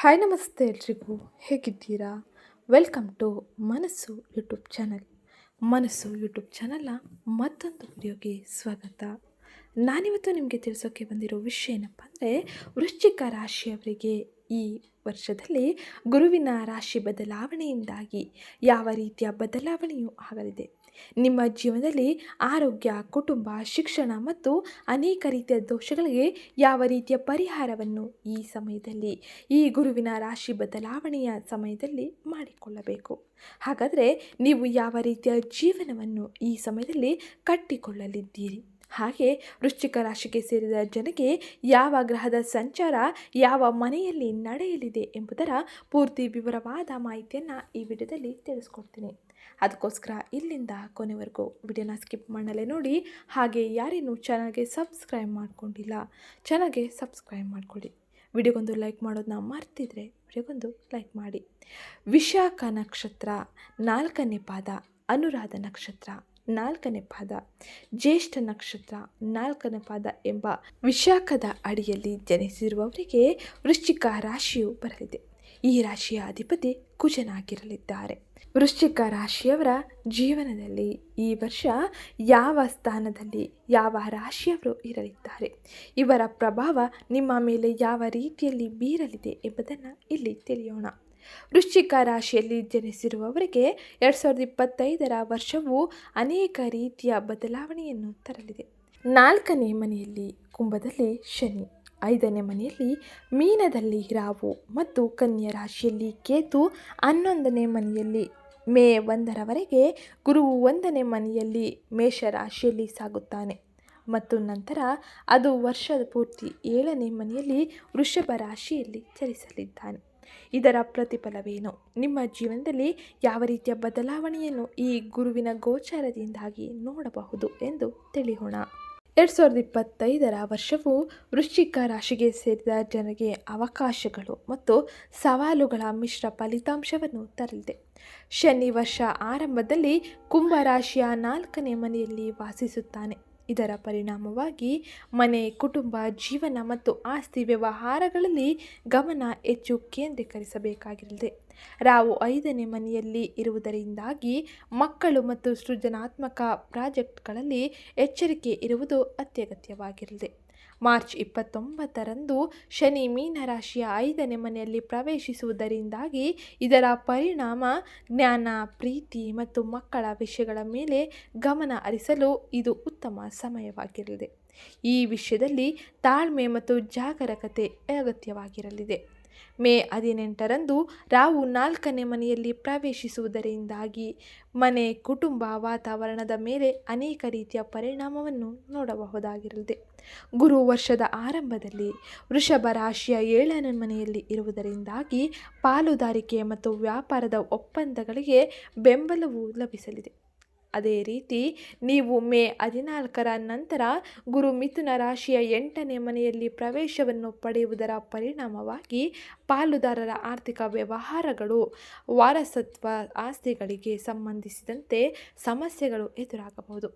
Hi ನಮಸ್ತೆ ಎಲ್ರಿಗೂ. ಹೇಗಿದ್ದೀರಾ? Welcome to Manassu YouTube channel. Manassu YouTube ಚಾನಲ್ನ ಮತ್ತೊಂದು ವಿಡಿಯೋಗೆ ಸ್ವಾಗತ. ನಾನಿವತ್ತು ನಿಮಗೆ ತಿಳಿಸೋಕೆ ಬಂದಿರೋ ವಿಷಯ ಏನಪ್ಪ ಅಂದರೆ ವೃಶ್ಚಿಕ ರಾಶಿಯವರಿಗೆ ಈ ವರ್ಷದಲ್ಲಿ ಗುರುವಿನ ರಾಶಿ ಬದಲಾವಣೆಯಿಂದಾಗಿ ಯಾವ ರೀತಿಯ ಬದಲಾವಣೆಯೂ ಆಗಲಿದೆ. ನಿಮ್ಮ ಜೀವನದಲ್ಲಿ ಆರೋಗ್ಯ, ಕುಟುಂಬ, ಶಿಕ್ಷಣ ಮತ್ತು ಅನೇಕ ರೀತಿಯ ದೋಷಗಳಿಗೆ ಯಾವ ರೀತಿಯ ಪರಿಹಾರವನ್ನು ಈ ಸಮಯದಲ್ಲಿ, ಈ ಗುರುವಿನ ರಾಶಿ ಬದಲಾವಣೆಯ ಸಮಯದಲ್ಲಿ ಮಾಡಿಕೊಳ್ಳಬೇಕು? ಹಾಗಾದರೆ ನೀವು ಯಾವ ರೀತಿಯ ಜೀವನವನ್ನು ಈ ಸಮಯದಲ್ಲಿ ಕಟ್ಟಿಕೊಳ್ಳಲಿದ್ದೀರಿ? ಹಾಗೆ ವೃಶ್ಚಿಕ ರಾಶಿಗೆ ಸೇರಿದ ಜನಗೆ ಯಾವ ಗ್ರಹದ ಸಂಚಾರ, ಯಾವ ಮನೆಯಲ್ಲಿ ನಡೆಯಲಿದೆ ಎಂಬುದರ ಪೂರ್ತಿ ವಿವರವಾದ ಮಾಹಿತಿಯನ್ನು ಈ ವಿಡಿಯೋದಲ್ಲಿ ತಿಳಿಸ್ಕೊಡ್ತೀನಿ. ಅದಕ್ಕೋಸ್ಕರ ಇಲ್ಲಿಂದ ಕೊನೆವರೆಗೂ ವಿಡಿಯೋನ ಸ್ಕಿಪ್ ಮಾಡಲೇ ನೋಡಿ. ಹಾಗೆ ಯಾರೇನು ಚಾನಲ್ಗೆ ಸಬ್ಸ್ಕ್ರೈಬ್ ಮಾಡ್ಕೊಂಡಿಲ್ಲ, ಚಾನಲ್ಗೆ ಸಬ್ಸ್ಕ್ರೈಬ್ ಮಾಡಿಕೊಡಿ ವಿಡಿಯೋಗೊಂದು ಲೈಕ್ ಮಾಡೋದನ್ನ ಮರ್ತಿದ್ರೆ ವಿಡಿಯೋಗೊಂದು ಲೈಕ್ ಮಾಡಿ. ವಿಶಾಖ ನಕ್ಷತ್ರ ನಾಲ್ಕನೇ ಪಾದ, ಅನುರಾಧ ನಕ್ಷತ್ರ ನಾಲ್ಕನೇ ಪಾದ, ಜ್ಯೇಷ್ಠ ನಕ್ಷತ್ರ ನಾಲ್ಕನೇ ಪಾದ ಎಂಬ ವಿಶಾಖದ ಅಡಿಯಲ್ಲಿ ಜನಿಸಿರುವವರಿಗೆ ವೃಶ್ಚಿಕ ರಾಶಿಯು ಬರಲಿದೆ. ಈ ರಾಶಿಯ ಅಧಿಪತಿ ಕುಜನಾಗಿರಲಿದ್ದಾರೆ. ವೃಶ್ಚಿಕ ರಾಶಿಯವರ ಜೀವನದಲ್ಲಿ ಈ ವರ್ಷ ಯಾವ ಸ್ಥಾನದಲ್ಲಿ, ಯಾವ ರಾಶಿಯವರು ಇರಲಿದ್ದಾರೆ? ಇವರ ಪ್ರಭಾವ ನಿಮ್ಮ ಮೇಲೆ ಯಾವ ರೀತಿಯಲ್ಲಿ ಬೀರಲಿದೆ ಎಂಬುದನ್ನು ಇಲ್ಲಿ ತಿಳಿಯೋಣ. ವೃಶ್ಚಿಕ ರಾಶಿಯಲ್ಲಿ ಜನಿಸಿರುವವರಿಗೆ ಎರಡು ಸಾವಿರದ ಇಪ್ಪತ್ತೈದರ ವರ್ಷವು ಅನೇಕ ರೀತಿಯ ಬದಲಾವಣೆಯನ್ನು ತರಲಿದೆ. ನಾಲ್ಕನೇ ಮನೆಯಲ್ಲಿ ಕುಂಭದಲ್ಲಿ ಶನಿ. ಐದನೇ ಮನೆಯಲ್ಲಿ ಮೀನದಲ್ಲಿ ರಾವು ಮತ್ತು ಕನ್ಯಾ ರಾಶಿಯಲ್ಲಿ ಕೇತು ಹನ್ನೊಂದನೇ ಮನೆಯಲ್ಲಿ ಮೇ ಒಂದರವರೆಗೆ ಗುರುವು ಒಂದನೇ ಮನೆಯಲ್ಲಿ ಮೇಷರಾಶಿಯಲ್ಲಿ ಸಾಗುತ್ತಾನೆ. ಮತ್ತು ನಂತರ ಅದು ವರ್ಷದ ಪೂರ್ತಿ ಏಳನೇ ಮನೆಯಲ್ಲಿ ವೃಷಭ ರಾಶಿಯಲ್ಲಿ ಚಲಿಸಲಿದ್ದಾನೆ. ಇದರ ಪ್ರತಿಫಲವೇನು? ನಿಮ್ಮ ಜೀವನದಲ್ಲಿ ಯಾವ ರೀತಿಯ ಬದಲಾವಣೆಯನ್ನು ಈ ಗುರುವಿನ ಗೋಚಾರದಿಂದಾಗಿ ನೋಡಬಹುದು ಎಂದು ತಿಳಿಯೋಣ. ಎರಡು ಸಾವಿರದ ಇಪ್ಪತ್ತೈದರ ವರ್ಷವು ವೃಶ್ಚಿಕ ರಾಶಿಗೆ ಸೇರಿದ ಜನರಿಗೆ ಅವಕಾಶಗಳು ಮತ್ತು ಸವಾಲುಗಳ ಮಿಶ್ರ ಫಲಿತಾಂಶವನ್ನು ತರಲಿದೆ. ಶನಿ ವರ್ಷ ಆರಂಭದಲ್ಲಿ ಕುಂಭ ರಾಶಿಯ ನಾಲ್ಕನೇ ಮನೆಯಲ್ಲಿ ವಾಸಿಸುತ್ತಾನೆ. ಇದರ ಪರಿಣಾಮವಾಗಿ ಮನೆ, ಕುಟುಂಬ, ಜೀವನ ಮತ್ತು ಆಸ್ತಿ ವ್ಯವಹಾರಗಳಲ್ಲಿ ಗಮನ ಹೆಚ್ಚು ಕೇಂದ್ರೀಕರಿಸಬೇಕಾಗಿರಲಿದೆ. ರಾವು ಐದನೇ ಮನೆಯಲ್ಲಿ ಇರುವುದರಿಂದಾಗಿ ಮಕ್ಕಳು ಮತ್ತು ಸೃಜನಾತ್ಮಕ ಪ್ರಾಜೆಕ್ಟ್ಗಳಲ್ಲಿ ಎಚ್ಚರಿಕೆ ಇರುವುದು ಅತ್ಯಗತ್ಯವಾಗಿರಲಿದೆ. ಮಾರ್ಚ್ ಇಪ್ಪತ್ತೊಂಬತ್ತರಂದು ಶನಿ ಮೀನರಾಶಿಯ ಐದನೇ ಮನೆಯಲ್ಲಿ ಪ್ರವೇಶಿಸುವುದರಿಂದಾಗಿ ಇದರ ಪರಿಣಾಮ ಜ್ಞಾನ, ಪ್ರೀತಿ ಮತ್ತು ಮಕ್ಕಳ ವಿಷಯಗಳ ಮೇಲೆ ಗಮನ ಹರಿಸಲು ಇದು ಉತ್ತಮ ಸಮಯವಾಗಿರಲಿದೆ. ಈ ವಿಷಯದಲ್ಲಿ ತಾಳ್ಮೆ ಮತ್ತು ಜಾಗರೂಕತೆ ಅಗತ್ಯವಾಗಿರಲಿದೆ. ಮೇ ಹದಿನೆಂಟರಂದು ರಾವು ನಾಲ್ಕನೇ ಮನೆಯಲ್ಲಿ ಪ್ರವೇಶಿಸುವುದರಿಂದಾಗಿ ಮನೆ, ಕುಟುಂಬ, ವಾತಾವರಣದ ಮೇಲೆ ಅನೇಕ ರೀತಿಯ ಪರಿಣಾಮವನ್ನು ನೋಡಬಹುದಾಗಿರಲಿದೆ. ಗುರು ವರ್ಷದ ಆರಂಭದಲ್ಲಿ ವೃಷಭ ರಾಶಿಯ ಏಳನೇ ಮನೆಯಲ್ಲಿ ಇರುವುದರಿಂದಾಗಿ ಪಾಲುದಾರಿಕೆ ಮತ್ತು ವ್ಯಾಪಾರದ ಒಪ್ಪಂದಗಳಿಗೆ ಬೆಂಬಲವು ಲಭಿಸಲಿದೆ. ಅದೇ ರೀತಿ ನೀವು ಮೇ ಹದಿನಾಲ್ಕರ ನಂತರ ಗುರು ಮಿಥುನ ರಾಶಿಯ ಎಂಟನೇ ಮನೆಯಲ್ಲಿ ಪ್ರವೇಶವನ್ನು ಪಡೆಯುವುದರ ಪರಿಣಾಮವಾಗಿ ಪಾಲುದಾರರ ಆರ್ಥಿಕ ವ್ಯವಹಾರಗಳು, ವಾರಸತ್ವ ಆಸ್ತಿಗಳಿಗೆ ಸಂಬಂಧಿಸಿದಂತೆ ಸಮಸ್ಯೆಗಳು ಎದುರಾಗಬಹುದು.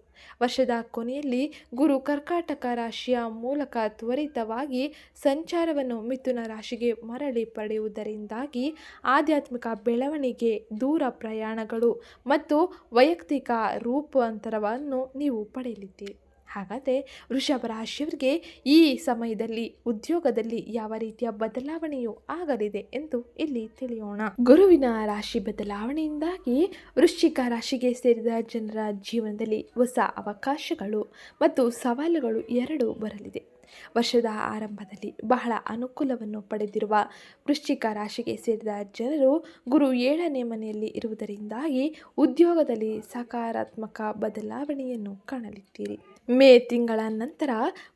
ವರ್ಷದ ಕೊನೆಯಲ್ಲಿ ಗುರು ಕರ್ಕಾಟಕ ರಾಶಿಯ ಮೂಲಕ ತ್ವರಿತವಾಗಿ ಸಂಚಾರವನ್ನು ಮಿಥುನ ರಾಶಿಗೆ ಮರಳಿ ಪಡೆಯುವುದರಿಂದಾಗಿ ಆಧ್ಯಾತ್ಮಿಕ ಬೆಳವಣಿಗೆ, ದೂರ ಪ್ರಯಾಣಗಳು ಮತ್ತು ವೈಯಕ್ತಿಕ ರೂಪಾಂತರವನ್ನು ನೀವು ಪಡೆಯಲಿದ್ದೀರಿ. ಹಾಗಾದರೆ ವೃಷಭ ರಾಶಿಯವರಿಗೆ ಈ ಸಮಯದಲ್ಲಿ, ಉದ್ಯೋಗದಲ್ಲಿ ಯಾವ ರೀತಿಯ ಬದಲಾವಣೆಯು ಆಗಲಿದೆ ಎಂದು ಇಲ್ಲಿ ತಿಳಿಯೋಣ. ಗುರುವಿನ ರಾಶಿ ಬದಲಾವಣೆಯಿಂದಾಗಿ ವೃಶ್ಚಿಕ ರಾಶಿಗೆ ಸೇರಿದ ಜನರ ಜೀವನದಲ್ಲಿ ಹೊಸ ಅವಕಾಶಗಳು ಮತ್ತು ಸವಾಲುಗಳು ಎರಡೂ ಬರಲಿದೆ. ವರ್ಷದ ಆರಂಭದಲ್ಲಿ ಬಹಳ ಅನುಕೂಲವನ್ನು ಪಡೆದಿರುವ ವೃಶ್ಚಿಕ ರಾಶಿಗೆ ಸೇರಿದ ಜನರು ಗುರು ಏಳನೇ ಮನೆಯಲ್ಲಿ ಇರುವುದರಿಂದಾಗಿ ಉದ್ಯೋಗದಲ್ಲಿ ಸಕಾರಾತ್ಮಕ ಬದಲಾವಣೆಯನ್ನು ಕಾಣಲಿದ್ದೀರಿ. ಮೇ ತಿಂಗಳ ನಂತರ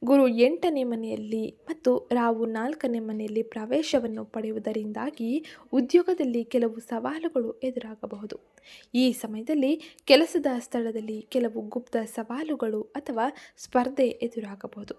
ಗುರು ಎಂಟನೇ ಮನೆಯಲ್ಲಿ ಮತ್ತು ರಾವು ನಾಲ್ಕನೇ ಮನೆಯಲ್ಲಿ ಪ್ರವೇಶವನ್ನು ಪಡೆಯುವುದರಿಂದಾಗಿ ಉದ್ಯೋಗದಲ್ಲಿ ಕೆಲವು ಸವಾಲುಗಳು ಎದುರಾಗಬಹುದು. ಈ ಸಮಯದಲ್ಲಿ ಕೆಲಸದ ಸ್ಥಳದಲ್ಲಿ ಕೆಲವು ಗುಪ್ತ ಸವಾಲುಗಳು ಅಥವಾ ಸ್ಪರ್ಧೆ ಎದುರಾಗಬಹುದು.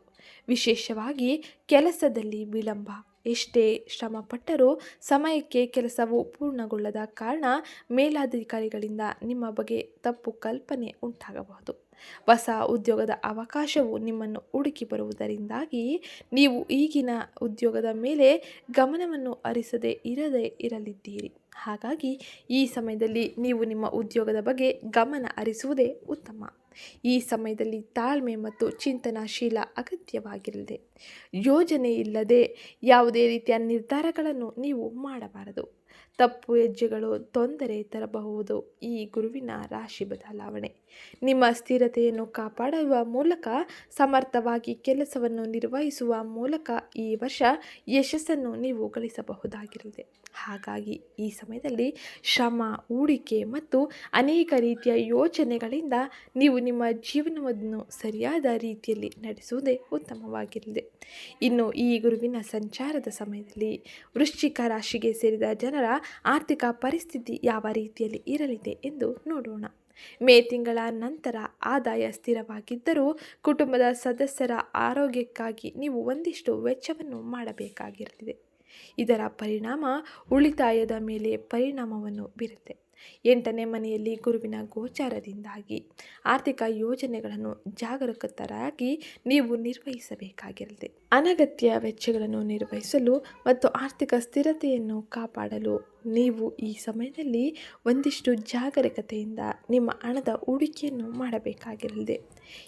ವಿಶೇಷವಾಗಿ ಕೆಲಸದಲ್ಲಿ ವಿಳಂಬ ಎಷ್ಟೇ ಶ್ರಮಪಟ್ಟರೂ ಸಮಯಕ್ಕೆ ಕೆಲಸವು ಪೂರ್ಣಗೊಳ್ಳದ ಕಾರಣ ಮೇಲಾಧಿಕಾರಿಗಳಿಂದ ನಿಮ್ಮ ಬಗ್ಗೆ ತಪ್ಪು ಕಲ್ಪನೆ ಉಂಟಾಗಬಹುದು. ಹೊಸ ಉದ್ಯೋಗದ ಅವಕಾಶವು ನಿಮ್ಮನ್ನು ಹುಡುಕಿ ಬರುವುದರಿಂದಾಗಿ ನೀವು ಈಗಿನ ಉದ್ಯೋಗದ ಮೇಲೆ ಗಮನವನ್ನು ಹರಿಸದೇ ಇರದೇ ಇರಲಿದ್ದೀರಿ. ಹಾಗಾಗಿ ಈ ಸಮಯದಲ್ಲಿ ನೀವು ನಿಮ್ಮ ಉದ್ಯೋಗದ ಬಗ್ಗೆ ಗಮನ ಹರಿಸುವುದೇ ಉತ್ತಮ. ಈ ಸಮಯದಲ್ಲಿ ತಾಳ್ಮೆ ಮತ್ತು ಚಿಂತನಾಶೀಲ ಅಗತ್ಯವಾಗಿರಲಿದೆ. ಯೋಜನೆ ಇಲ್ಲದೆ ಯಾವುದೇ ರೀತಿಯ ನಿರ್ಧಾರಗಳನ್ನು ನೀವು ಮಾಡಬಾರದು. ತಪ್ಪು ಹೆಜ್ಜೆಗಳು ತೊಂದರೆ ತರಬಹುದು. ಈ ಗುರುವಿನ ರಾಶಿ ಬದಲಾವಣೆ. ನಿಮ್ಮ ಸ್ಥಿರತೆಯನ್ನು ಕಾಪಾಡುವ ಮೂಲಕ, ಸಮರ್ಥವಾಗಿ ಕೆಲಸವನ್ನು ನಿರ್ವಹಿಸುವ ಮೂಲಕ ಈ ವರ್ಷ ಯಶಸ್ಸನ್ನು ನೀವು ಗಳಿಸಬಹುದಾಗಿರಲಿದೆ ಹಾಗಾಗಿ ಈ ಸಮಯದಲ್ಲಿ ಶ್ರಮ, ಹೂಡಿಕೆ ಮತ್ತು ಅನೇಕ ರೀತಿಯ ಯೋಚನೆಗಳಿಂದ ನೀವು ನಿಮ್ಮ ಜೀವನವನ್ನು ಸರಿಯಾದ ರೀತಿಯಲ್ಲಿ ನಡೆಸುವುದೇ ಉತ್ತಮವಾಗಿರಲಿದೆ ಇನ್ನು ಈ ಗುರುವಿನ ಸಂಚಾರದ ಸಮಯದಲ್ಲಿ ವೃಶ್ಚಿಕ ರಾಶಿಗೆ ಸೇರಿದ ಜನರ ಆರ್ಥಿಕ ಪರಿಸ್ಥಿತಿ ಯಾವ ರೀತಿಯಲ್ಲಿ ಇರಲಿದೆ ಎಂದು ನೋಡೋಣ. ಮೇ ತಿಂಗಳ ನಂತರ ಆದಾಯ ಸ್ಥಿರವಾಗಿದ್ದರೂ ಕುಟುಂಬದ ಸದಸ್ಯರ ಆರೋಗ್ಯಕ್ಕಾಗಿ ನೀವು ಒಂದಿಷ್ಟು ವೆಚ್ಚವನ್ನು ಮಾಡಬೇಕಾಗಿರುತ್ತದೆ. ಇದರ ಪರಿಣಾಮ ಉಳಿತಾಯದ ಮೇಲೆ ಪರಿಣಾಮವನ್ನು ಬೀರುತ್ತೆ. ಎಂಟನೇ ಮನೆಯಲ್ಲಿ ಗುರುವಿನ ಗೋಚಾರದಿಂದಾಗಿ ಆರ್ಥಿಕ ಯೋಜನೆಗಳನ್ನು ಜಾಗರೂಕತರಾಗಿ ನೀವು ನಿರ್ವಹಿಸಬೇಕಾಗಿರಲಿದೆ. ಅನಗತ್ಯ ವೆಚ್ಚಗಳನ್ನು ನಿರ್ವಹಿಸಲು ಮತ್ತು ಆರ್ಥಿಕ ಸ್ಥಿರತೆಯನ್ನು ಕಾಪಾಡಲು ನೀವು ಈ ಸಮಯದಲ್ಲಿ ಒಂದಿಷ್ಟು ಜಾಗರೂಕತೆಯಿಂದ ನಿಮ್ಮ ಹಣದ ಹೂಡಿಕೆಯನ್ನು ಮಾಡಬೇಕಾಗಿರಲಿದೆ.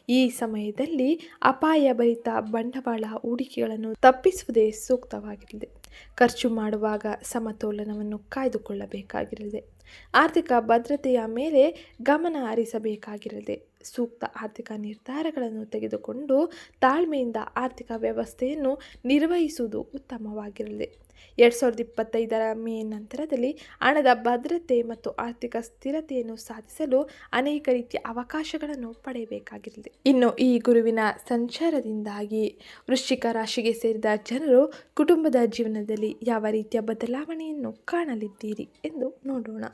ಈ ಸಮಯದಲ್ಲಿ ಅಪಾಯ ಭರಿತ ಬಂಡವಾಳ ಹೂಡಿಕೆಗಳನ್ನು ತಪ್ಪಿಸುವುದೇ ಸೂಕ್ತವಾಗಿರಲಿದೆ. ಖರ್ಚು ಮಾಡುವಾಗ ಸಮತೋಲನವನ್ನು ಕಾಯ್ದುಕೊಳ್ಳಬೇಕಾಗಿರಲಿದೆ. ಆರ್ಥಿಕ ಭದ್ರತೆಯ ಮೇಲೆ ಗಮನ ಹರಿಸಬೇಕಾಗಿರಲಿದೆ. ಸೂಕ್ತ ಆರ್ಥಿಕ ನಿರ್ಧಾರಗಳನ್ನು ತೆಗೆದುಕೊಂಡು ತಾಳ್ಮೆಯಿಂದ ಆರ್ಥಿಕ ವ್ಯವಸ್ಥೆಯನ್ನು ನಿರ್ವಹಿಸುವುದು ಉತ್ತಮವಾಗಿರಲಿದೆ ಎರಡು ಸಾವಿರದ ಇಪ್ಪತ್ತೈದರ ಮೇ ನಂತರದಲ್ಲಿ ಹಣದ ಭದ್ರತೆ ಮತ್ತು ಆರ್ಥಿಕ ಸ್ಥಿರತೆಯನ್ನು ಸಾಧಿಸಲು ಅನೇಕ ರೀತಿಯ ಅವಕಾಶಗಳನ್ನು ಪಡೆಯಬೇಕಾಗಿರಲಿದೆ ಇನ್ನು ಈ ಗುರುವಿನ ಸಂಚಾರದಿಂದಾಗಿ ವೃಶ್ಚಿಕ ರಾಶಿಗೆ ಸೇರಿದ ಜನರು ಕುಟುಂಬದ ಜೀವನದಲ್ಲಿ ಯಾವ ರೀತಿಯ ಬದಲಾವಣೆಯನ್ನು ಕಾಣಲಿದ್ದೀರಿ ಎಂದು ನೋಡೋಣ.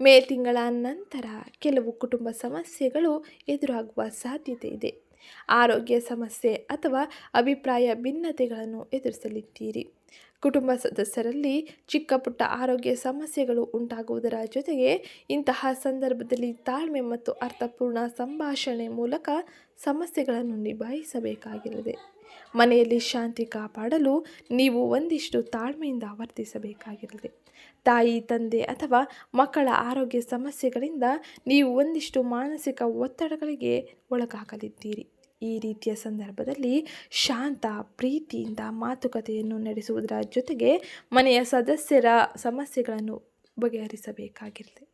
ಮೇ ತಿಂಗಳ ನಂತರ ಕೆಲವು ಕುಟುಂಬ ಸಮಸ್ಯೆಗಳು ಎದುರಾಗುವ ಸಾಧ್ಯತೆ ಇದೆ. ಆರೋಗ್ಯ ಸಮಸ್ಯೆ ಅಥವಾ ಅಭಿಪ್ರಾಯ ಭಿನ್ನತೆಗಳನ್ನು ಎದುರಿಸಲಿದ್ದೀರಿ. ಕುಟುಂಬ ಸದಸ್ಯರಲ್ಲಿ ಚಿಕ್ಕ ಪುಟ್ಟ ಆರೋಗ್ಯ ಸಮಸ್ಯೆಗಳು ಉಂಟಾಗುವುದರ ಜೊತೆಗೆ ಇಂತಹ ಸಂದರ್ಭದಲ್ಲಿ ತಾಳ್ಮೆ ಮತ್ತು ಅರ್ಥಪೂರ್ಣ ಸಂಭಾಷಣೆ ಮೂಲಕ ಸಮಸ್ಯೆಗಳನ್ನು ನಿಭಾಯಿಸಬೇಕಾಗಿರದೆ ಮನೆಯಲ್ಲಿ ಶಾಂತಿ ಕಾಪಾಡಲು ನೀವು ಒಂದಿಷ್ಟು ತಾಳ್ಮೆಯಿಂದ ವರ್ತಿಸಬೇಕಾಗಿರಲಿದೆ ತಾಯಿ, ತಂದೆ ಅಥವಾ ಮಕ್ಕಳ ಆರೋಗ್ಯ ಸಮಸ್ಯೆಗಳಿಂದ ನೀವು ಒಂದಿಷ್ಟು ಮಾನಸಿಕ ಒತ್ತಡಗಳಿಗೆ ಒಳಗಾಗಲಿದ್ದೀರಿ. ಈ ರೀತಿಯ ಸಂದರ್ಭದಲ್ಲಿ ಶಾಂತ ಪ್ರೀತಿಯಿಂದ ಮಾತುಕತೆಯನ್ನು ನಡೆಸುವುದರ ಜೊತೆಗೆ ಮನೆಯ ಸದಸ್ಯರ ಸಮಸ್ಯೆಗಳನ್ನು ಬಗೆಹರಿಸಬೇಕಾಗಿರುತ್ತೆ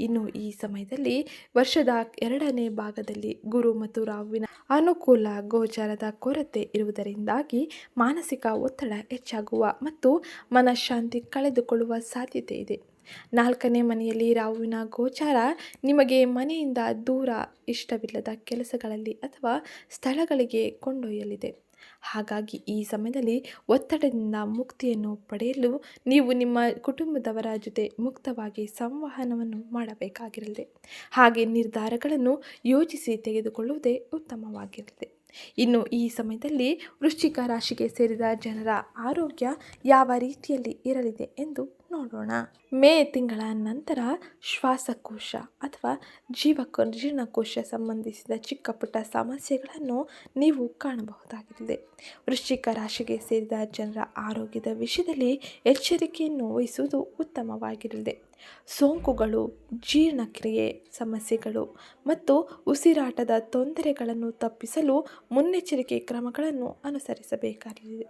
ಇನ್ನು ಈ ಸಮಯದಲ್ಲಿ ವರ್ಷದ ಎರಡನೇ ಭಾಗದಲ್ಲಿ ಗುರು ಮತ್ತು ರಾಹುವಿನ ಅನುಕೂಲ ಗೋಚಾರದ ಕೊರತೆ ಇರುವುದರಿಂದಾಗಿ ಮಾನಸಿಕ ಒತ್ತಡ ಹೆಚ್ಚಾಗುವ ಮತ್ತು ಮನಃಶಾಂತಿ ಕಳೆದುಕೊಳ್ಳುವ ಸಾಧ್ಯತೆ ಇದೆ. ನಾಲ್ಕನೇ ಮನೆಯಲ್ಲಿ ರಾಹುವಿನ ಗೋಚಾರ ನಿಮಗೆ ಮನೆಯಿಂದ ದೂರ ಇಷ್ಟವಿಲ್ಲದ ಕೆಲಸಗಳಲ್ಲಿ ಅಥವಾ ಸ್ಥಳಗಳಿಗೆ ಕೊಂಡೊಯ್ಯಲಿದೆ. ಹಾಗಾಗಿ ಈ ಸಮಯದಲ್ಲಿ ಒತ್ತಡದಿಂದ ಮುಕ್ತಿಯನ್ನು ಪಡೆಯಲು ನೀವು ನಿಮ್ಮ ಕುಟುಂಬದವರ ಜೊತೆ ಮುಕ್ತವಾಗಿ ಸಂವಹನವನ್ನು ಮಾಡಬೇಕಾಗಿರಲಿದೆ. ಹಾಗೆ ನಿರ್ಧಾರಗಳನ್ನು ಯೋಚಿಸಿ ತೆಗೆದುಕೊಳ್ಳುವುದೇ ಉತ್ತಮವಾಗಿರಲಿದೆ. ಇನ್ನು ಈ ಸಮಯದಲ್ಲಿ ವೃಶ್ಚಿಕ ರಾಶಿಗೆ ಸೇರಿದ ಜನರ ಆರೋಗ್ಯ ಯಾವ ರೀತಿಯಲ್ಲಿ ಇರಲಿದೆ ಎಂದು ನೋಡೋಣ. ಮೇ ತಿಂಗಳ ನಂತರ ಶ್ವಾಸಕೋಶ ಅಥವಾ ಜೀವಕ ಜೀರ್ಣಕೋಶ ಸಂಬಂಧಿಸಿದ ಚಿಕ್ಕ ಪುಟ್ಟ ಸಮಸ್ಯೆಗಳನ್ನು ನೀವು ಕಾಣಬಹುದಾಗಿದೆ ವೃಶ್ಚಿಕ ರಾಶಿಗೆ ಸೇರಿದ ಜನರ ಆರೋಗ್ಯದ ವಿಷಯದಲ್ಲಿ ಎಚ್ಚರಿಕೆಯನ್ನು ವಹಿಸುವುದು ಉತ್ತಮವಾಗಿರಲಿದೆ ಸೋಂಕುಗಳು, ಜೀರ್ಣಕ್ರಿಯೆ ಸಮಸ್ಯೆಗಳು ಮತ್ತು ಉಸಿರಾಟದ ತೊಂದರೆಗಳನ್ನು ತಪ್ಪಿಸಲು ಮುನ್ನೆಚ್ಚರಿಕೆ ಕ್ರಮಗಳನ್ನು ಅನುಸರಿಸಬೇಕಾಗಿದೆ.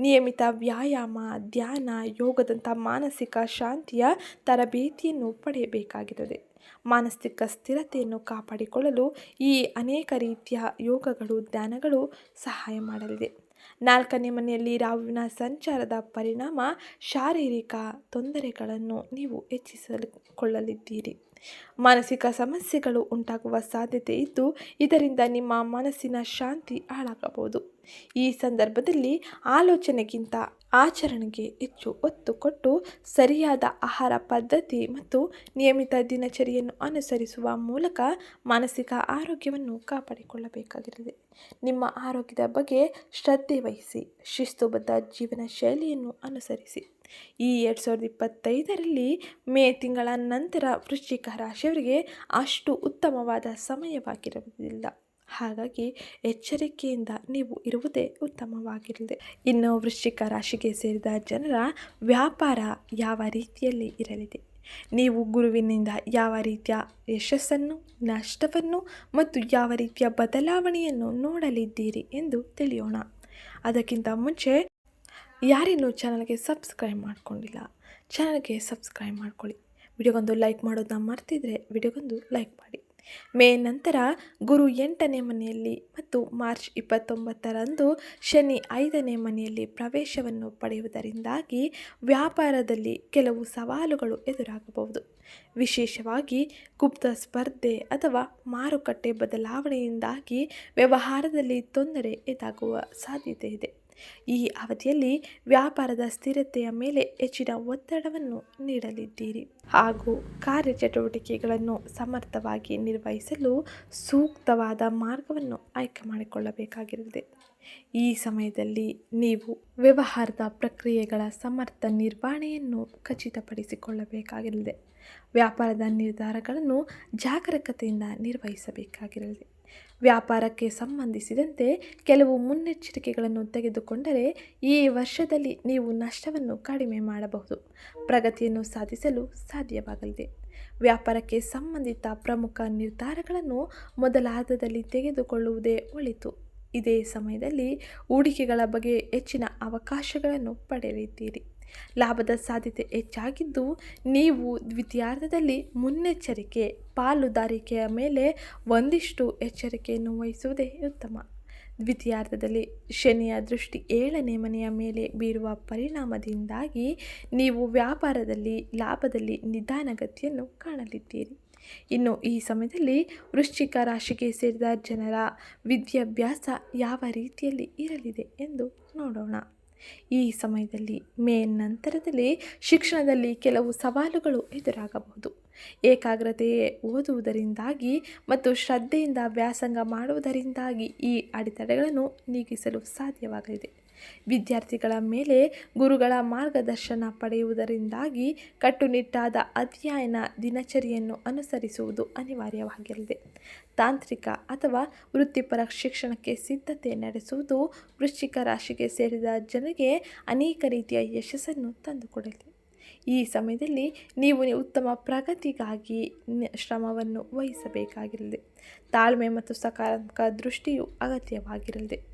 ನಿಯಮಿತ ವ್ಯಾಯಾಮ, ಧ್ಯಾನ, ಯೋಗದಂಥ ಮಾನಸಿಕ ಶಾಂತಿಯ ತರಬೇತಿಯನ್ನು ಪಡೆಯಬೇಕಾಗಿರುತ್ತದೆ. ಮಾನಸಿಕ ಸ್ಥಿರತೆಯನ್ನು ಕಾಪಾಡಿಕೊಳ್ಳಲು ಈ ಅನೇಕ ರೀತಿಯ ಯೋಗಗಳು, ಧ್ಯಾನಗಳು ಸಹಾಯ ಮಾಡಲಿದೆ. ನಾಲ್ಕನೇ ಮನೆಯಲ್ಲಿ ರಾಹುವಿನ ಸಂಚಾರದ ಪರಿಣಾಮ ಶಾರೀರಿಕ ತೊಂದರೆಗಳನ್ನು ನೀವು ಹೆಚ್ಚಿಸಿಕೊಳ್ಳಲಿದ್ದೀರಿ. ಮಾನಸಿಕ ಸಮಸ್ಯೆಗಳು ಉಂಟಾಗುವ ಸಾಧ್ಯತೆ ಇದ್ದು, ಇದರಿಂದ ನಿಮ್ಮ ಮನಸ್ಸಿನ ಶಾಂತಿ ಹಾಳಾಗಬಹುದು. ಈ ಸಂದರ್ಭದಲ್ಲಿ ಆಲೋಚನೆಗಿಂತ ಆಚರಣೆಗೆ ಹೆಚ್ಚು ಒತ್ತು ಕೊಟ್ಟು ಸರಿಯಾದ ಆಹಾರ ಪದ್ಧತಿ ಮತ್ತು ನಿಯಮಿತ ದಿನಚರಿಯನ್ನು ಅನುಸರಿಸುವ ಮೂಲಕ ಮಾನಸಿಕ ಆರೋಗ್ಯವನ್ನು ಕಾಪಾಡಿಕೊಳ್ಳಬೇಕಾಗಿರುತ್ತದೆ. ನಿಮ್ಮ ಆರೋಗ್ಯದ ಬಗ್ಗೆ ಶ್ರದ್ಧೆ ವಹಿಸಿ, ಶಿಸ್ತುಬದ್ಧ ಜೀವನ ಶೈಲಿಯನ್ನು ಅನುಸರಿಸಿ. ಈ ಎರಡು ಸಾವಿರದ ಇಪ್ಪತ್ತೈದರಲ್ಲಿ ಮೇ ತಿಂಗಳ ನಂತರ ವೃಶ್ಚಿಕ ರಾಶಿಯವರಿಗೆ ಅಷ್ಟು ಉತ್ತಮವಾದ ಸಮಯವಾಗಿರುವುದಿಲ್ಲ. ಹಾಗಾಗಿ ಎಚ್ಚರಿಕೆಯಿಂದ ನೀವು ಇರುವುದೇ ಉತ್ತಮವಾಗಿರಲಿದೆ ಇನ್ನು ವೃಶ್ಚಿಕ ರಾಶಿಗೆ ಸೇರಿದ ಜನರ ವ್ಯಾಪಾರ ಯಾವ ರೀತಿಯಲ್ಲಿ ಇರಲಿದೆ? ನೀವು ಗುರುವಿನಿಂದ ಯಾವ ರೀತಿಯ ಯಶಸ್ಸನ್ನು, ನಷ್ಟವನ್ನು ಮತ್ತು ಯಾವ ರೀತಿಯ ಬದಲಾವಣೆಯನ್ನು ನೋಡಲಿದ್ದೀರಿ ಎಂದು ತಿಳಿಯೋಣ. ಅದಕ್ಕಿಂತ ಮುಂಚೆ ಯಾರಿನ್ನೂ ಚಾನಲ್ಗೆ ಸಬ್ಸ್ಕ್ರೈಬ್ ಮಾಡ್ಕೊಂಡಿಲ್ಲ, ಚಾನಲ್ಗೆ ಸಬ್ಸ್ಕ್ರೈಬ್ ಮಾಡ್ಕೊಳ್ಳಿ. ವಿಡಿಯೋಗೊಂದು ಲೈಕ್ ಮಾಡೋದನ್ನ ಮರ್ತಿದ್ರೆ ವಿಡಿಯೋಗೊಂದು ಲೈಕ್ ಮಾಡಿ. ಮೇ ನಂತರ ಗುರು ಎಂಟನೇ ಮನೆಯಲ್ಲಿ ಮತ್ತು ಮಾರ್ಚ್ ಇಪ್ಪತ್ತೊಂಬತ್ತರಂದು ಶನಿ ಐದನೇ ಮನೆಯಲ್ಲಿ ಪ್ರವೇಶವನ್ನು ಪಡೆಯುವುದರಿಂದಾಗಿ ವ್ಯಾಪಾರದಲ್ಲಿ ಕೆಲವು ಸವಾಲುಗಳು ಎದುರಾಗಬಹುದು. ವಿಶೇಷವಾಗಿ ಗುಪ್ತ ಸ್ಪರ್ಧೆ ಅಥವಾ ಮಾರುಕಟ್ಟೆ ಬದಲಾವಣೆಯಿಂದಾಗಿ ವ್ಯವಹಾರದಲ್ಲಿ ತೊಂದರೆ ಎದುರಾಗುವ ಸಾಧ್ಯತೆ ಇದೆ. ಈ ಅವಧಿಯಲ್ಲಿ ವ್ಯಾಪಾರದ ಸ್ಥಿರತೆಯ ಮೇಲೆ ಹೆಚ್ಚಿನ ಒತ್ತಡವನ್ನು ನೀಡಲಿದ್ದೀರಿ. ಹಾಗೂ ಕಾರ್ಯಚಟುವಟಿಕೆಗಳನ್ನು ಸಮರ್ಥವಾಗಿ ನಿರ್ವಹಿಸಲು ಸೂಕ್ತವಾದ ಮಾರ್ಗವನ್ನು ಆಯ್ಕೆ ಮಾಡಿಕೊಳ್ಳಬೇಕಾಗಿರುತ್ತದೆ. ಈ ಸಮಯದಲ್ಲಿ ನೀವು ವ್ಯವಹಾರದ ಪ್ರಕ್ರಿಯೆಗಳ ಸಮರ್ಥ ನಿರ್ವಹಣೆಯನ್ನು ಖಚಿತಪಡಿಸಿಕೊಳ್ಳಬೇಕಾಗಿರಲಿದೆ ವ್ಯಾಪಾರದ ನಿರ್ಧಾರಗಳನ್ನು ಜಾಗರೂಕತೆಯಿಂದ ನಿರ್ವಹಿಸಬೇಕಾಗಿರಲಿದೆ ವ್ಯಾಪಾರಕ್ಕೆ ಸಂಬಂಧಿಸಿದಂತೆ ಕೆಲವು ಮುನ್ನೆಚ್ಚರಿಕೆಗಳನ್ನು ತೆಗೆದುಕೊಂಡರೆ ಈ ವರ್ಷದಲ್ಲಿ ನೀವು ನಷ್ಟವನ್ನು ಕಡಿಮೆ ಮಾಡಬಹುದು. ಪ್ರಗತಿಯನ್ನು ಸಾಧಿಸಲು ಸಾಧ್ಯವಾಗಲಿದೆ. ವ್ಯಾಪಾರಕ್ಕೆ ಸಂಬಂಧಿತ ಪ್ರಮುಖ ನಿರ್ಧಾರಗಳನ್ನು ಮೊದಲಾರ್ಧದಲ್ಲಿ ತೆಗೆದುಕೊಳ್ಳುವುದೇ ಒಳಿತು. ಇದೇ ಸಮಯದಲ್ಲಿ ಹೂಡಿಕೆಗಳ ಬಗ್ಗೆ ಹೆಚ್ಚಿನ ಅವಕಾಶಗಳನ್ನು ಪಡೆಯಲಿದ್ದೀರಿ ಲಾಭದ ಸಾಧ್ಯತೆ ಹೆಚ್ಚಾಗಿದ್ದು, ನೀವು ದ್ವಿತೀಯಾರ್ಧದಲ್ಲಿ ಮುನ್ನೆಚ್ಚರಿಕೆ, ಪಾಲುದಾರಿಕೆಯ ಮೇಲೆ ಒಂದಿಷ್ಟು ಎಚ್ಚರಿಕೆಯನ್ನು ವಹಿಸುವುದೇ ಉತ್ತಮ. ದ್ವಿತೀಯಾರ್ಧದಲ್ಲಿ ಶನಿಯ ದೃಷ್ಟಿ ಏಳನೇ ಮನೆಯ ಮೇಲೆ ಬೀರುವ ಪರಿಣಾಮದಿಂದಾಗಿ ನೀವು ವ್ಯಾಪಾರದಲ್ಲಿ ಲಾಭದಲ್ಲಿ ನಿಧಾನಗತಿಯನ್ನು ಕಾಣಲಿದ್ದೀರಿ. ಇನ್ನು ಈ ಸಮಯದಲ್ಲಿ ವೃಶ್ಚಿಕ ರಾಶಿಗೆ ಸೇರಿದ ಜನರ ವಿದ್ಯಾಭ್ಯಾಸ ಯಾವ ರೀತಿಯಲ್ಲಿ ಇರಲಿದೆ ಎಂದು ನೋಡೋಣ. ಈ ಸಮಯದಲ್ಲಿ ಮೇ ನಂತರದಲ್ಲಿ ಶಿಕ್ಷಣದಲ್ಲಿ ಕೆಲವು ಸವಾಲುಗಳು ಎದುರಾಗಬಹುದು. ಏಕಾಗ್ರತೆ ಓದುವುದರಿಂದಾಗಿ ಮತ್ತು ಶ್ರದ್ಧೆಯಿಂದ ವ್ಯಾಸಂಗ ಮಾಡುವುದರಿಂದಾಗಿ ಈ ಅಡೆತಡೆಗಳನ್ನು ನೀಗಿಸಲು ಸಾಧ್ಯವಾಗಲಿದೆ. ವಿದ್ಯಾರ್ಥಿಗಳ ಮೇಲೆ ಗುರುಗಳ ಮಾರ್ಗದರ್ಶನ ಪಡೆಯುವುದರಿಂದಾಗಿ ಕಟ್ಟುನಿಟ್ಟಾದ ಅಧ್ಯಯನ ದಿನಚರಿಯನ್ನು ಅನುಸರಿಸುವುದು ಅನಿವಾರ್ಯವಾಗಿರಲಿದೆ. ತಾಂತ್ರಿಕ ಅಥವಾ ವೃತ್ತಿಪರ ಶಿಕ್ಷಣಕ್ಕೆ ಸಿದ್ಧತೆ ನಡೆಸುವುದು ವೃಶ್ಚಿಕ ರಾಶಿಗೆ ಸೇರಿದ ಜನರಿಗೆ ಅನೇಕ ರೀತಿಯ ಯಶಸ್ಸನ್ನು ತಂದುಕೊಡಲಿದೆ. ಈ ಸಮಯದಲ್ಲಿ ನೀವು ಉತ್ತಮ ಪ್ರಗತಿಗಾಗಿ ಶ್ರಮವನ್ನು ವಹಿಸಬೇಕಾಗಿರಲಿದೆ. ತಾಳ್ಮೆ ಮತ್ತು ಸಕಾರಾತ್ಮಕ ದೃಷ್ಟಿಯು ಅಗತ್ಯವಾಗಿರಲಿದೆ.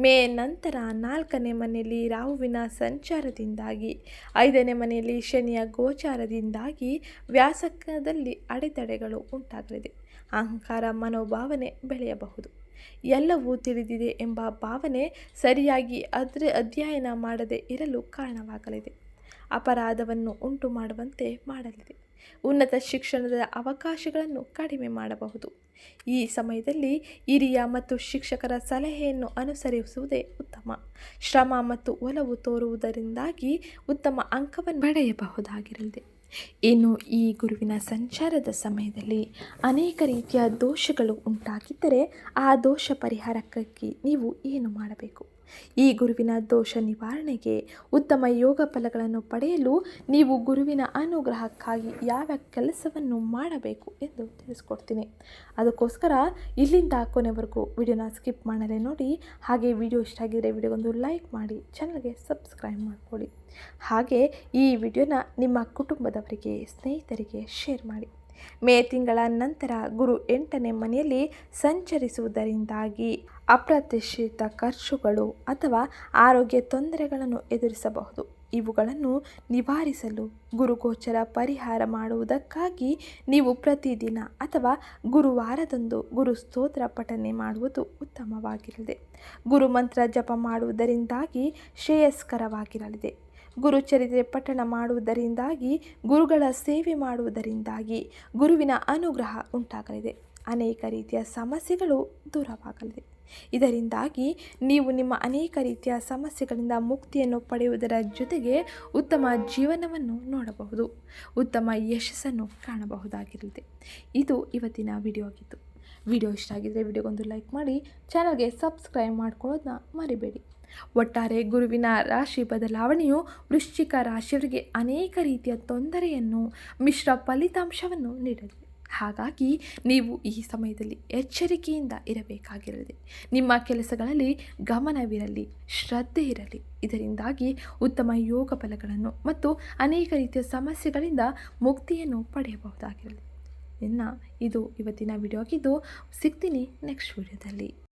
ಮೇ ನಂತರ ನಾಲ್ಕನೇ ಮನೆಯಲ್ಲಿ ರಾಹುವಿನ ಸಂಚಾರದಿಂದಾಗಿ, ಐದನೇ ಮನೆಯಲ್ಲಿ ಶನಿಯ ಗೋಚಾರದಿಂದಾಗಿ ವ್ಯಾಸಕದಲ್ಲಿ ಅಡೆತಡೆಗಳು ಉಂಟಾಗಲಿದೆ. ಅಹಂಕಾರ, ಮನೋಭಾವನೆ ಬೆಳೆಯಬಹುದು. ಎಲ್ಲವೂ ತಿಳಿದಿದೆ ಎಂಬ ಭಾವನೆ ಸರಿಯಾಗಿ ಅದ್ರ ಅಧ್ಯಯನ ಮಾಡದೆ ಇರಲು ಕಾರಣವಾಗಲಿದೆ. ಅಪರಾಧವನ್ನು ಉಂಟು ಮಾಡುವಂತೆ ಮಾಡಲಿದೆ. ಉನ್ನತ ಶಿಕ್ಷಣದ ಅವಕಾಶಗಳನ್ನು ಕಡಿಮೆ ಮಾಡಬಹುದು. ಈ ಸಮಯದಲ್ಲಿ ಹಿರಿಯ ಮತ್ತು ಶಿಕ್ಷಕರ ಸಲಹೆಯನ್ನು ಅನುಸರಿಸುವುದೇ ಉತ್ತಮ. ಶ್ರಮ ಮತ್ತು ಒಲವು ತೋರುವುದರಿಂದಾಗಿ ಉತ್ತಮ ಅಂಕವನ್ನು ಪಡೆಯಬಹುದಾಗಿರಲಿದೆ. ಇನ್ನು ಈ ಗುರುವಿನ ಸಂಚಾರದ ಸಮಯದಲ್ಲಿ ಅನೇಕ ರೀತಿಯ ದೋಷಗಳು ಉಂಟಾಗಿದ್ದರೆ ಆ ದೋಷ ಪರಿಹಾರಕ್ಕಾಗಿ ನೀವು ಏನು ಮಾಡಬೇಕು? ಈ ಗುರುವಿನ ದೋಷ ನಿವಾರಣೆಗೆ ಉತ್ತಮ ಯೋಗ ಫಲಗಳನ್ನು ಪಡೆಯಲು ನೀವು ಗುರುವಿನ ಅನುಗ್ರಹಕ್ಕಾಗಿ ಯಾವ ಕೆಲಸವನ್ನು ಮಾಡಬೇಕು ಎಂದು ತಿಳಿಸ್ಕೊಡ್ತೀನಿ. ಅದಕ್ಕೋಸ್ಕರ ಇಲ್ಲಿಂದ ಕೊನೆವರೆಗೂ ವಿಡಿಯೋನ ಸ್ಕಿಪ್ ಮಾಡಲೇ ನೋಡಿ, ಹಾಗೆ ವಿಡಿಯೋ ಇಷ್ಟ ಆಗಿದ್ದರೆ ವಿಡಿಯೋಗೊಂದು ಲೈಕ್ ಮಾಡಿ, ಚಾನಲ್ಗೆ ಸಬ್ಸ್ಕ್ರೈಬ್ ಮಾಡ್ಕೊಳ್ಳಿ. ಹಾಗೆ ಈ ವಿಡಿಯೋನ ನಿಮ್ಮ ಕುಟುಂಬದವರಿಗೆ, ಸ್ನೇಹಿತರಿಗೆ ಶೇರ್ ಮಾಡಿ. ಮೇ ತಿಂಗಳ ನಂತರ ಗುರು ಎಂಟನೇ ಮನೆಯಲ್ಲಿ ಸಂಚರಿಸುವುದರಿಂದಾಗಿ ಅಪ್ರತಿಷ್ಠಿತ ಖರ್ಚುಗಳು ಅಥವಾ ಆರೋಗ್ಯ ತೊಂದರೆಗಳನ್ನು ಎದುರಿಸಬಹುದು. ಇವುಗಳನ್ನು ನಿವಾರಿಸಲು ಗುರುಗೋಚರ ಪರಿಹಾರ ಮಾಡುವುದಕ್ಕಾಗಿ ನೀವು ಪ್ರತಿದಿನ ಅಥವಾ ಗುರುವಾರದಂದು ಗುರು ಸ್ತೋತ್ರ ಪಠನೆ ಮಾಡುವುದು ಉತ್ತಮವಾಗಿರಲಿದೆ. ಗುರುಮಂತ್ರ ಜಪ ಮಾಡುವುದರಿಂದಾಗಿ ಶ್ರೇಯಸ್ಕರವಾಗಿರಲಿದೆ. ಗುರುಚರಿತ್ರೆ ಪಠಣ ಮಾಡುವುದರಿಂದಾಗಿ, ಗುರುಗಳ ಸೇವೆ ಮಾಡುವುದರಿಂದಾಗಿ ಗುರುವಿನ ಅನುಗ್ರಹ ಉಂಟಾಗಲಿದೆ. ಅನೇಕ ರೀತಿಯ ಸಮಸ್ಯೆಗಳು ದೂರವಾಗಲಿದೆ. ಇದರಿಂದಾಗಿ ನೀವು ನಿಮ್ಮ ಅನೇಕ ರೀತಿಯ ಸಮಸ್ಯೆಗಳಿಂದ ಮುಕ್ತಿಯನ್ನು ಪಡೆಯುವುದರ ಜೊತೆಗೆ ಉತ್ತಮ ಜೀವನವನ್ನು ನೋಡಬಹುದು. ಉತ್ತಮ ಯಶಸ್ಸನ್ನು ಕಾಣಬಹುದಾಗಿರಲಿದೆ. ಇದು ಇವತ್ತಿನ ವಿಡಿಯೋ ಆಗಿತ್ತು. ವಿಡಿಯೋ ಇಷ್ಟ ಆಗಿದ್ದರೆ ವಿಡಿಯೋಗೊಂದು ಲೈಕ್ ಮಾಡಿ, ಚಾನಲ್ಗೆ ಸಬ್ಸ್ಕ್ರೈಬ್ ಮಾಡ್ಕೊಳ್ಳೋದನ್ನ ಮರಿಬೇಡಿ. ಒಟ್ಟಾರೆ ಗುರುವಿನ ರಾಶಿ ಬದಲಾವಣೆಯು ವೃಶ್ಚಿಕ ರಾಶಿಯವರಿಗೆ ಅನೇಕ ರೀತಿಯ ತೊಂದರೆಯನ್ನು, ಮಿಶ್ರ ಫಲಿತಾಂಶವನ್ನು ನೀಡಲಿದೆ ಹಾಗಾಗಿ ನೀವು ಈ ಸಮಯದಲ್ಲಿ ಎಚ್ಚರಿಕೆಯಿಂದ ಇರಬೇಕಾಗಿರಲಿದೆ ನಿಮ್ಮ ಕೆಲಸಗಳಲ್ಲಿ ಗಮನವಿರಲಿ, ಶ್ರದ್ಧೆ ಇರಲಿ. ಇದರಿಂದಾಗಿ ಉತ್ತಮ ಯೋಗ ಫಲಗಳನ್ನು ಮತ್ತು ಅನೇಕ ರೀತಿಯ ಸಮಸ್ಯೆಗಳಿಂದ ಮುಕ್ತಿಯನ್ನು ಪಡೆಯಬಹುದಾಗಿರಲಿ. ಇನ್ನು ಇದು ಇವತ್ತಿನ ವಿಡಿಯೋ ಆಗಿದ್ದು ಸಿಗ್ತೀನಿ ನೆಕ್ಸ್ಟ್ ವಿಡಿಯೋದಲ್ಲಿ